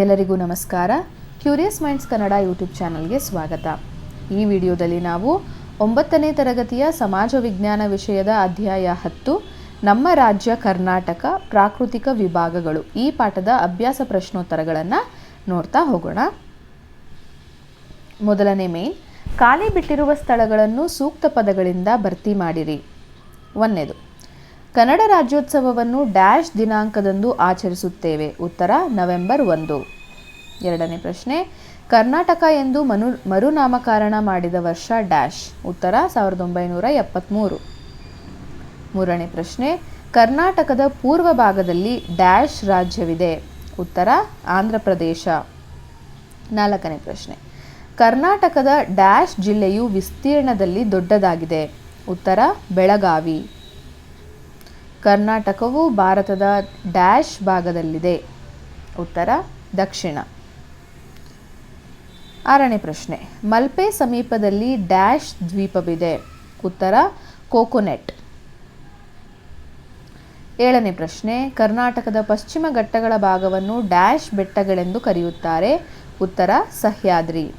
ಎಲ್ಲರಿಗೂ ನಮಸ್ಕಾರ. Curious minds Kannada YouTube ಚಾನಲ್ಗೆ ಸ್ವಾಗತ. ಈ ವಿಡಿಯೋದಲ್ಲಿ ನಾವು ಒಂಬತ್ತನೇ ತರಗತಿಯ ಸಮಾಜ ವಿಜ್ಞಾನ ವಿಷಯದ ಅಧ್ಯಾಯ ಹತ್ತು, ನಮ್ಮ ರಾಜ್ಯ ಕರ್ನಾಟಕ ಪ್ರಾಕೃತಿಕ ವಿಭಾಗಗಳು ಈ ಪಾಠದ ಅಭ್ಯಾಸ ಪ್ರಶ್ನೋತ್ತರಗಳನ್ನು ನೋಡ್ತಾ ಹೋಗೋಣ. ಮೊದಲನೇ ಮೇನ್ ಖಾಲಿ ಬಿಟ್ಟಿರುವ ಸ್ಥಳಗಳನ್ನು ಸೂಕ್ತ ಪದಗಳಿಂದ ಭರ್ತಿ ಮಾಡಿರಿ. ಒಂದನೇದು ಕನ್ನಡ ರಾಜ್ಯೋತ್ಸವವನ್ನು ಡ್ಯಾಶ್ ದಿನಾಂಕದಂದು ಆಚರಿಸುತ್ತೇವೆ. ಉತ್ತರ ನವೆಂಬರ್ ಒಂದು. ಎರಡನೇ ಪ್ರಶ್ನೆ, ಕರ್ನಾಟಕ ಎಂದು ಮನು, ಮರುನಾಮಕರಣ ಮಾಡಿದ ವರ್ಷ ಡ್ಯಾಶ್. ಉತ್ತರ ಸಾವಿರದ ಒಂಬೈನೂರ ಎಪ್ಪತ್ತ್ಮೂರು ಮೂರನೇ ಪ್ರಶ್ನೆ, ಕರ್ನಾಟಕದ ಪೂರ್ವ ಭಾಗದಲ್ಲಿ ಡ್ಯಾಶ್ ರಾಜ್ಯವಿದೆ. ಉತ್ತರ ಆಂಧ್ರ ಪ್ರದೇಶ. ನಾಲ್ಕನೇ ಪ್ರಶ್ನೆ, ಕರ್ನಾಟಕದ ಡ್ಯಾಶ್ ಜಿಲ್ಲೆಯು ವಿಸ್ತೀರ್ಣದಲ್ಲಿ ದೊಡ್ಡದಾಗಿದೆ. ಉತ್ತರ ಬೆಳಗಾವಿ. ಕರ್ನಾಟಕವು ಭಾರತದ ಡ್ಯಾಶ್ ಭಾಗದಲ್ಲಿದೆ. ಉತ್ತರ, ದಕ್ಷಿಣ. ಆರನೇ ಪ್ರಶ್ನೆ. ಮಲ್ಪೆ ಸಮೀಪದಲ್ಲಿ ಡ್ಯಾಶ್ ದ್ವೀಪವಿದೆ. ಉತ್ತರ, ಕೋಕೋನೆಟ್. ಏಳನೇ ಪ್ರಶ್ನೆ. ಕರ್ನಾಟಕದ ಪಶ್ಚಿಮ ಘಟ್ಟಗಳ ಭಾಗವನ್ನು ಡ್ಯಾಶ್ ಬೆಟ್ಟಗಳೆಂದು ಕರೆಯುತ್ತಾರೆ. ಉತ್ತರ, ಸಹ್ಯಾದ್ರಿ.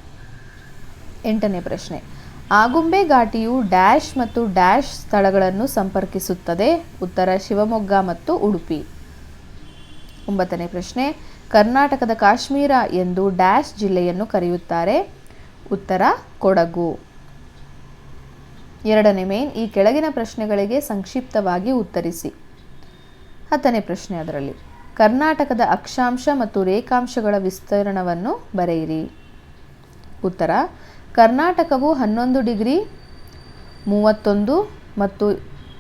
ಎಂಟನೇ ಪ್ರಶ್ನೆ. ಆಗುಂಬೆ ಘಾಟಿಯು ಡ್ಯಾಶ್ ಮತ್ತು ಡ್ಯಾಶ್ ಸ್ಥಳಗಳನ್ನು ಸಂಪರ್ಕಿಸುತ್ತದೆ. ಉತ್ತರ ಶಿವಮೊಗ್ಗ ಮತ್ತು ಉಡುಪಿ. ಒಂಬತ್ತನೇ ಪ್ರಶ್ನೆ, ಕರ್ನಾಟಕದ ಕಾಶ್ಮೀರ ಎಂದು ಡ್ಯಾಶ್ ಜಿಲ್ಲೆಯನ್ನು ಕರೆಯುತ್ತಾರೆ. ಉತ್ತರ, ಕೊಡಗು. ಎರಡನೇ ಮೇನ್, ಈ ಕೆಳಗಿನ ಪ್ರಶ್ನೆಗಳಿಗೆ ಸಂಕ್ಷಿಪ್ತವಾಗಿ ಉತ್ತರಿಸಿ. ಹತ್ತನೇ ಪ್ರಶ್ನೆ ಅದರಲ್ಲಿ, ಕರ್ನಾಟಕದ ಅಕ್ಷಾಂಶ ಮತ್ತು ರೇಖಾಂಶಗಳ ವಿಸ್ತರಣವನ್ನು ಬರೆಯಿರಿ. ಉತ್ತರ ಕರ್ನಾಟಕವು ಹನ್ನೊಂದು ಡಿಗ್ರಿ, ಮೂವತ್ತೊಂದು ಮತ್ತು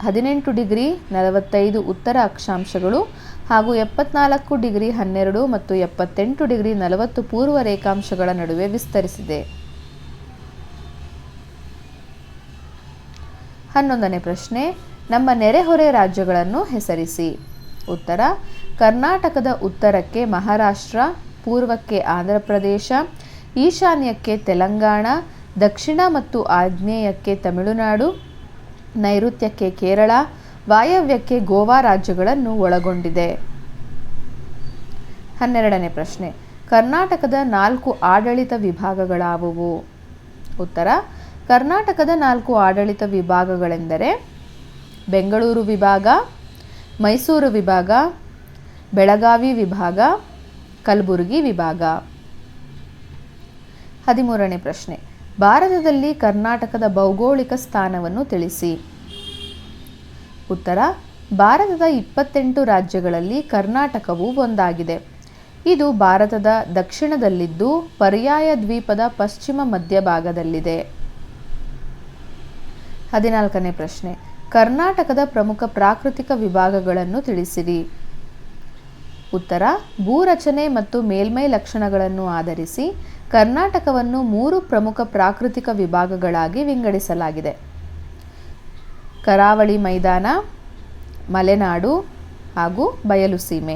ಹದಿನೆಂಟು ಡಿಗ್ರಿ, ನಲವತ್ತೈದು ಉತ್ತರ ಅಕ್ಷಾಂಶಗಳು ಹಾಗೂ ಎಪ್ಪತ್ನಾಲ್ಕು ಡಿಗ್ರಿ, ಹನ್ನೆರಡು ಮತ್ತು ಎಪ್ಪತ್ತೆಂಟು ಡಿಗ್ರಿ, ನಲವತ್ತು ಪೂರ್ವ ರೇಖಾಂಶಗಳ ನಡುವೆ ವಿಸ್ತರಿಸಿದೆ. ಹನ್ನೊಂದನೇ ಪ್ರಶ್ನೆ, ನಮ್ಮ ನೆರೆಹೊರೆ ರಾಜ್ಯಗಳನ್ನು ಹೆಸರಿಸಿ. ಉತ್ತರ, ಕರ್ನಾಟಕದ ಉತ್ತರಕ್ಕೆ ಮಹಾರಾಷ್ಟ್ರ, ಪೂರ್ವಕ್ಕೆ ಆಂಧ್ರ ಪ್ರದೇಶ ಈಶಾನ್ಯಕ್ಕೆ ತೆಲಂಗಾಣ, ದಕ್ಷಿಣ ಮತ್ತು ಆಗ್ನೇಯಕ್ಕೆ ತಮಿಳುನಾಡು, ನೈಋತ್ಯಕ್ಕೆ ಕೇರಳ, ವಾಯವ್ಯಕ್ಕೆ ಗೋವಾ ರಾಜ್ಯಗಳನ್ನು ಒಳಗೊಂಡಿದೆ. ಹನ್ನೆರಡನೇ ಪ್ರಶ್ನೆ, ಕರ್ನಾಟಕದ ನಾಲ್ಕು ಆಡಳಿತ ವಿಭಾಗಗಳಾವುವು? ಉತ್ತರ, ಕರ್ನಾಟಕದ ನಾಲ್ಕು ಆಡಳಿತ ವಿಭಾಗಗಳೆಂದರೆ ಬೆಂಗಳೂರು ವಿಭಾಗ, ಮೈಸೂರು ವಿಭಾಗ, ಬೆಳಗಾವಿ ವಿಭಾಗ, ಕಲಬುರಗಿ ವಿಭಾಗ. ಹದಿಮೂರನೇ ಪ್ರಶ್ನೆ. ಭಾರತದಲ್ಲಿ ಕರ್ನಾಟಕದ ಭೌಗೋಳಿಕ ಸ್ಥಾನವನ್ನು ತಿಳಿಸಿ. ಉತ್ತರ. ಭಾರತದ ಇಪ್ಪತ್ತೆಂಟು ರಾಜ್ಯಗಳಲ್ಲಿ ಕರ್ನಾಟಕವು ಒಂದಾಗಿದೆ. ಇದು ಭಾರತದ ದಕ್ಷಿಣದಲ್ಲಿದ್ದು ಪರ್ಯಾಯ ದ್ವೀಪದ ಪಶ್ಚಿಮ ಮಧ್ಯಭಾಗದಲ್ಲಿದೆ ಹದಿನಾಲ್ಕನೇ ಪ್ರಶ್ನೆ. ಕರ್ನಾಟಕದ ಪ್ರಮುಖ ಪ್ರಾಕೃತಿಕ ವಿಭಾಗಗಳನ್ನು ತಿಳಿಸಿರಿ. ಉತ್ತರ. ಭೂರಚನೆ ಮತ್ತು ಮೇಲ್ಮೈ ಲಕ್ಷಣಗಳನ್ನು ಆಧರಿಸಿ ಕರ್ನಾಟಕವನ್ನು ಮೂರು ಪ್ರಮುಖ ಪ್ರಾಕೃತಿಕ ವಿಭಾಗಗಳಾಗಿ ವಿಂಗಡಿಸಲಾಗಿದೆ. ಕರಾವಳಿ ಮೈದಾನ, ಮಲೆನಾಡು ಹಾಗೂ ಬಯಲು ಸೀಮೆ.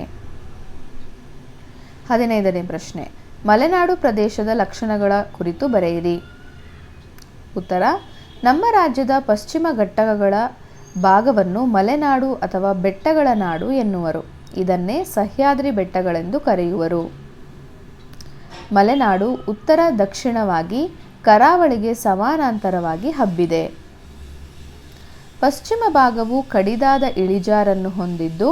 ಹದಿನೈದನೇ ಪ್ರಶ್ನೆ. ಮಲೆನಾಡು ಪ್ರದೇಶದ ಲಕ್ಷಣಗಳ ಕುರಿತು ಬರೆಯಿರಿ. ಉತ್ತರ. ನಮ್ಮ ರಾಜ್ಯದ ಪಶ್ಚಿಮ ಘಟ್ಟಗಳ ಭಾಗವನ್ನು ಮಲೆನಾಡು ಅಥವಾ ಬೆಟ್ಟಗಳ ನಾಡು ಎನ್ನುವರು. ಇದನ್ನೇ ಸಹ್ಯಾದ್ರಿ ಬೆಟ್ಟಗಳೆಂದು ಕರೆಯುವರು. ಮಲೆನಾಡು ಉತ್ತರ ದಕ್ಷಿಣವಾಗಿ ಕರಾವಳಿಗೆ ಸಮಾನಾಂತರವಾಗಿ ಹಬ್ಬಿದೆ. ಪಶ್ಚಿಮ ಭಾಗವು ಕಡಿದಾದ ಇಳಿಜಾರನ್ನು ಹೊಂದಿದ್ದು,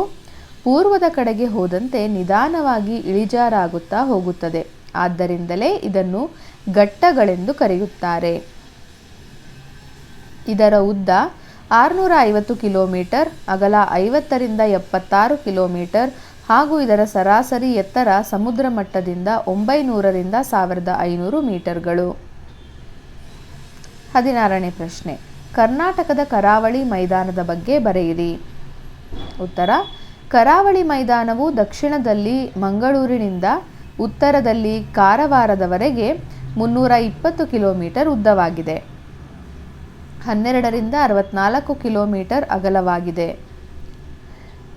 ಪೂರ್ವದ ಕಡೆಗೆ ಹೋದಂತೆ ನಿಧಾನವಾಗಿ ಇಳಿಜಾರಾಗುತ್ತಾ ಹೋಗುತ್ತದೆ. ಆದ್ದರಿಂದಲೇ ಇದನ್ನು ಘಟ್ಟಗಳೆಂದು ಕರೆಯುತ್ತಾರೆ. ಇದರ ಉದ್ದ ಆರುನೂರ ಐವತ್ತು ಕಿಲೋಮೀಟರ್, ಅಗಲ ಐವತ್ತರಿಂದ ಎಪ್ಪತ್ತಾರು ಕಿಲೋಮೀಟರ್ ಹಾಗೂ ಇದರ ಸರಾಸರಿ ಎತ್ತರ ಸಮುದ್ರ ಮಟ್ಟದಿಂದ ಒಂಬೈನೂರರಿಂದ ಸಾವಿರದ ಐನೂರು ಮೀಟರ್ಗಳು. ಹದಿನಾರನೇ ಪ್ರಶ್ನೆ, ಕರ್ನಾಟಕದ ಕರಾವಳಿ ಮೈದಾನದ ಬಗ್ಗೆ ಬರೆಯಿರಿ. ಉತ್ತರ, ಕರಾವಳಿ ಮೈದಾನವು ದಕ್ಷಿಣದಲ್ಲಿ ಮಂಗಳೂರಿನಿಂದ ಉತ್ತರದಲ್ಲಿ ಕಾರವಾರದವರೆಗೆ ಮುನ್ನೂರ ಇಪ್ಪತ್ತು ಕಿಲೋಮೀಟರ್ ಉದ್ದವಾಗಿದೆ. ಹನ್ನೆರಡರಿಂದ ಅರವತ್ನಾಲ್ಕು ಕಿಲೋಮೀಟರ್ ಅಗಲವಾಗಿದೆ.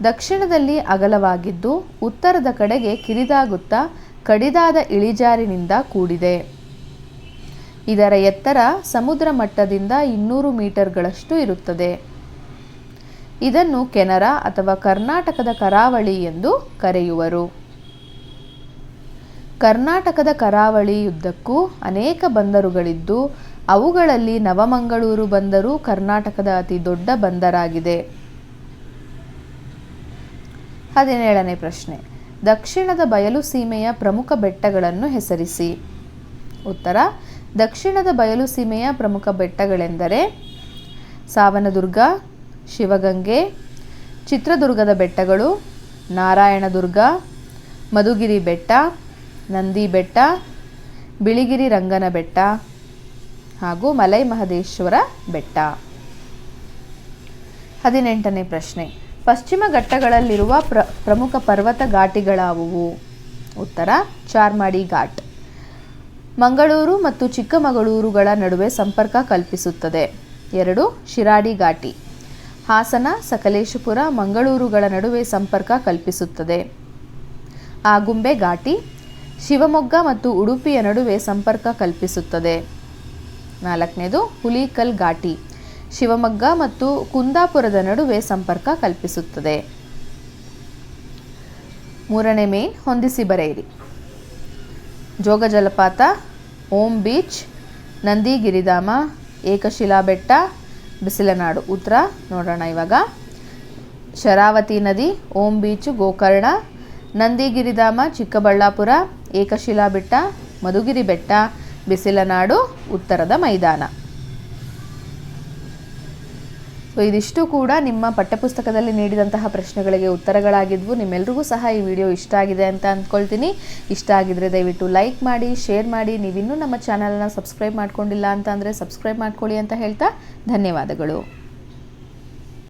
ದಕ್ಷಿಣದಲ್ಲಿ ಅಗಲವಾಗಿದ್ದು ಉತ್ತರದ ಕಡೆಗೆ ಕಿರಿದಾಗುತ್ತಾ ಕಡಿದಾದ ಇಳಿಜಾರಿನಿಂದ ಕೂಡಿದೆ. ಇದರ ಎತ್ತರ ಸಮುದ್ರ ಮಟ್ಟದಿಂದ ಇನ್ನೂರು ಮೀಟರ್ಗಳಷ್ಟು ಇರುತ್ತದೆ. ಇದನ್ನು ಕೆನರಾ ಅಥವಾ ಕರ್ನಾಟಕದ ಕರಾವಳಿ ಎಂದು ಕರೆಯುವರು. ಕರ್ನಾಟಕದ ಕರಾವಳಿಯುದ್ದಕ್ಕೂ ಅನೇಕ ಬಂದರುಗಳಿದ್ದು, ಅವುಗಳಲ್ಲಿ ನವಮಂಗಳೂರು ಬಂದರು ಕರ್ನಾಟಕದ ಅತಿ ದೊಡ್ಡ ಬಂದರಾಗಿದೆ. ಹದಿನೇಳನೇ ಪ್ರಶ್ನೆ. ದಕ್ಷಿಣದ ಬಯಲು ಸೀಮೆಯ ಪ್ರಮುಖ ಬೆಟ್ಟಗಳನ್ನು ಹೆಸರಿಸಿ. ಉತ್ತರ, ದಕ್ಷಿಣದ ಬಯಲು ಸೀಮೆಯ ಪ್ರಮುಖ ಬೆಟ್ಟಗಳೆಂದರೆ ಸಾವನದುರ್ಗ, ಶಿವಗಂಗೆ, ಚಿತ್ರದುರ್ಗದ ಬೆಟ್ಟಗಳು, ನಾರಾಯಣದುರ್ಗ, ಮಧುಗಿರಿ ಬೆಟ್ಟ, ನಂದಿ ಬೆಟ್ಟ, ಬಿಳಿಗಿರಿ ರಂಗನ ಬೆಟ್ಟ ಹಾಗೂ ಮಲೈ ಮಹದೇಶ್ವರ ಬೆಟ್ಟ. ಹದಿನೆಂಟನೇ ಪ್ರಶ್ನೆ. ಪಶ್ಚಿಮ ಘಟ್ಟಗಳಲ್ಲಿರುವ ಪ್ರ, ಪ್ರಮುಖ ಪರ್ವತ ಘಾಟಿಗಳಾವುವು? ಉತ್ತರ, ಚಾರ್ಮಾಡಿ ಘಾಟ್. ಮಂಗಳೂರು ಮತ್ತು ಚಿಕ್ಕಮಗಳೂರುಗಳ ನಡುವೆ ಸಂಪರ್ಕ ಕಲ್ಪಿಸುತ್ತದೆ. ಎರಡು, ಶಿರಾಡಿ ಘಾಟಿ. ಹಾಸನ, ಸಕಲೇಶಪುರ, ಮಂಗಳೂರುಗಳ ನಡುವೆ ಸಂಪರ್ಕ ಕಲ್ಪಿಸುತ್ತದೆ. ಆಗುಂಬೆ ಘಾಟಿ, ಶಿವಮೊಗ್ಗ ಮತ್ತು ಉಡುಪಿಯ ನಡುವೆ ಸಂಪರ್ಕ ಕಲ್ಪಿಸುತ್ತದೆ. ನಾಲ್ಕನೇದು ಹುಲಿಕಲ್ ಘಾಟಿ. ಶಿವಮೊಗ್ಗ ಮತ್ತು ಕುಂದಾಪುರದ ನಡುವೆ ಸಂಪರ್ಕ ಕಲ್ಪಿಸುತ್ತದೆ. ಮೂರನೇ ಮೇ, ಹೊಂದಿಸಿ ಬರೆಯಿರಿ. ಜೋಗ ಜಲಪಾತ, ಓಂ ಬೀಚ್ ನಂದಿ ಗಿರಿಧಾಮ ಏಕಶಿಲಾ ಬೆಟ್ಟ ಬಿಸಿಲನಾಡು ಉತ್ತರ ನೋಡೋಣ ಇವಾಗ. ಶರಾವತಿ ನದಿ, ಓಂ ಬೀಚ್, ಗೋಕರ್ಣ ನಂದಿಗಿರಿಧಾಮ ಚಿಕ್ಕಬಳ್ಳಾಪುರ ಏಕಶಿಲಾ ಬೆಟ್ಟ ಮಧುಗಿರಿ ಬೆಟ್ಟ, ಬಿಸಿಲನಾಡು, ಉತ್ತರದ ಮೈದಾನ. ಸೊ ಇದಿಷ್ಟು ಕೂಡ ನಿಮ್ಮ ಪಠ್ಯಪುಸ್ತಕದಲ್ಲಿ ನೀಡಿದಂತಹ ಪ್ರಶ್ನೆಗಳಿಗೆ ಉತ್ತರಗಳಾಗಿದ್ವು. ನಿಮ್ಮೆಲ್ರಿಗೂ ಸಹ ಈ ವಿಡಿಯೋ ಇಷ್ಟ ಆಗಿದೆ ಅಂತ ಅಂದ್ಕೊಳ್ತೀನಿ. ಇಷ್ಟ ಆಗಿದ್ರೆ ದಯವಿಟ್ಟು ಲೈಕ್ ಮಾಡಿ, ಶೇರ್ ಮಾಡಿ. ನೀವಿನ್ನೂ ನಮ್ಮ ಚಾನಲ್ನ ಸಬ್ಸ್ಕ್ರೈಬ್ ಮಾಡ್ಕೊಂಡಿಲ್ಲ ಅಂತ ಅಂದರೆ ಸಬ್ಸ್ಕ್ರೈಬ್ ಮಾಡ್ಕೊಳ್ಳಿ ಅಂತ ಹೇಳ್ತಾ ಧನ್ಯವಾದಗಳು.